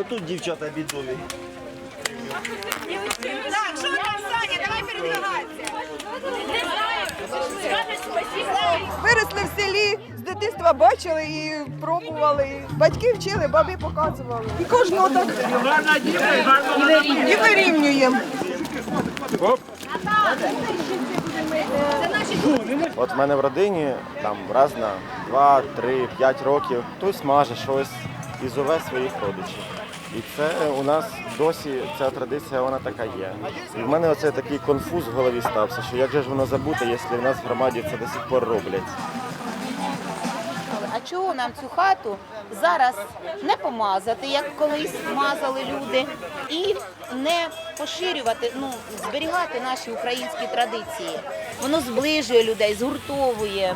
Отут дівчата бідові. Так, що там, Саня, давай передвигатися. Не знаю, скажеш спасибо. Виросли в селі, з дитинства бачили і пробували. Батьки вчили, бабі показували. І кожного так і вирівнюємо. От в мене в родині там раз на 2, 3, 5 років хтось маже щось і зове своїх родичів. І це у нас досі ця традиція вона така є. І в мене оце такий конфуз в голові стався, що як же ж воно забути, якщо в нас в громаді це до сих пор роблять. А чого нам цю хату зараз не помазати, як колись мазали люди, і не поширювати, ну зберігати наші українські традиції. Воно зближує людей, згуртовує.